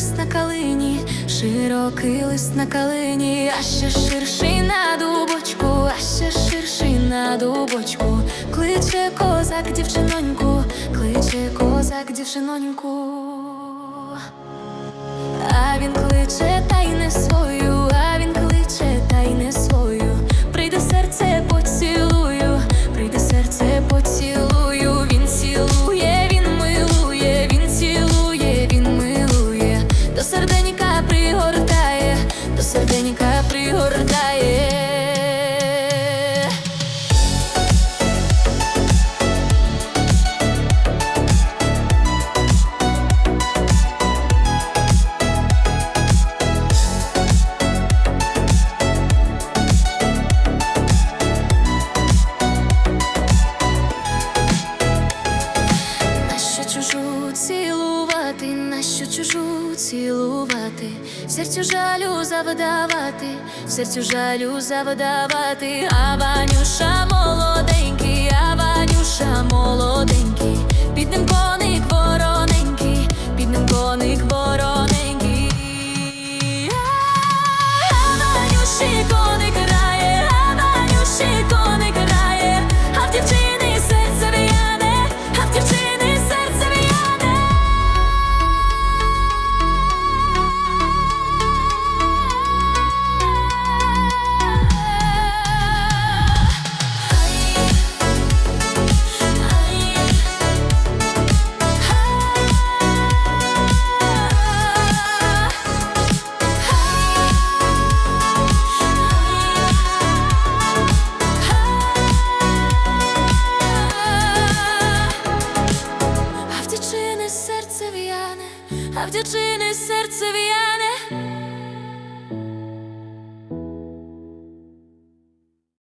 лист на калині, широкий лист на калині, а ще ширший на дубочку, а ще ширший на дубочку, кличе козак дівчиноньку, кличе козак дівчиноньку, а він кличе так. Чужу цілувати, нащо чужу цілувати, серцю жалю завдавати, серцю жалю завдавати, а Ванюша молоденький, а Ванюша молоденький, a w dziewczyny serce wijane.